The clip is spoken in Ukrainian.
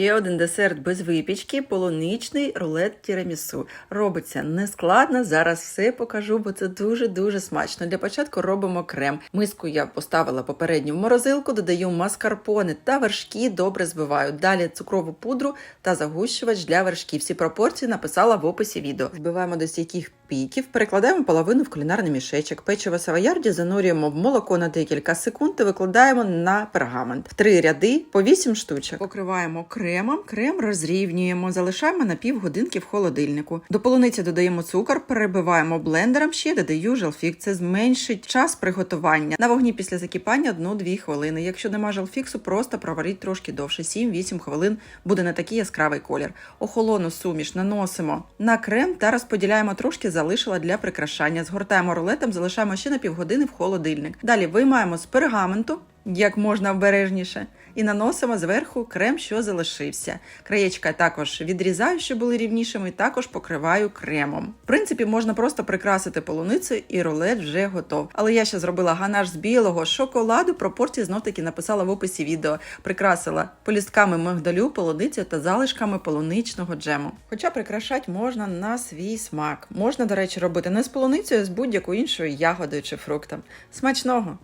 Ще один десерт без випічки полуничний рулет тірамісу. Робиться нескладно. Зараз все покажу, бо це дуже-дуже смачно. Для початку робимо крем. Миску я поставила попередньо в морозилку, додаю маскарпоне та вершки, добре збиваю. Далі цукрову пудру та загущувач для вершків. Всі пропорції написала в описі відео. Збиваємо до стійких піків, перекладаємо половину в кулінарний мішечок. Печиво савоярді занурюємо в молоко на декілька секунд і викладаємо на пергамент. В три ряди по 8 штучок. Покриваємо кремом, крем розрівнюємо, залишаємо на півгодинки в холодильнику. До полуниці додаємо цукор, перебиваємо блендером, ще додаю желфік. Це зменшить час приготування. На вогні після закипання 1-2 хвилини. Якщо нема желфіксу, просто проваріть трошки довше, 7-8 хвилин буде не такий яскравий колір. Охолону суміш наносимо на крем та розподіляємо трошки, залишила для прикрашання. Згортаємо рулетом, залишаємо ще на півгодини в холодильник. Далі виймаємо з пергаменту. Як можна обережніше, і наносимо зверху крем, що залишився. Краєчка також відрізаю, щоб були рівнішими, і також покриваю кремом. В принципі, можна просто прикрасити полуницю, і рулет вже готов. Але я ще зробила ганаш з білого шоколаду. Пропорції знов таки написала в описі відео. Прикрасила полістками мигдалю, полуницю та залишками полуничного джему. Хоча прикрашати можна на свій смак. Можна, до речі, робити не з полуницею, а з будь-якою іншою ягодою чи фруктом. Смачного!